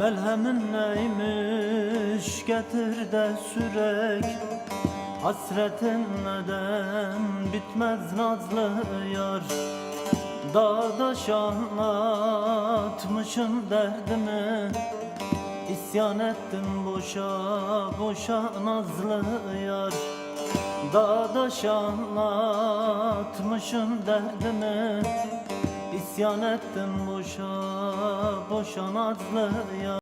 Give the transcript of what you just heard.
Melhemin neymiş? Getir de sürek. Hasretin neden bitmez nazlı yar? Dağdaş anlatmışım derdimi. İsyan ettim boşa boşa nazlı yar. Dağdaş anlatmışım derdimi İsyan ettim boşa boşa nazlı yar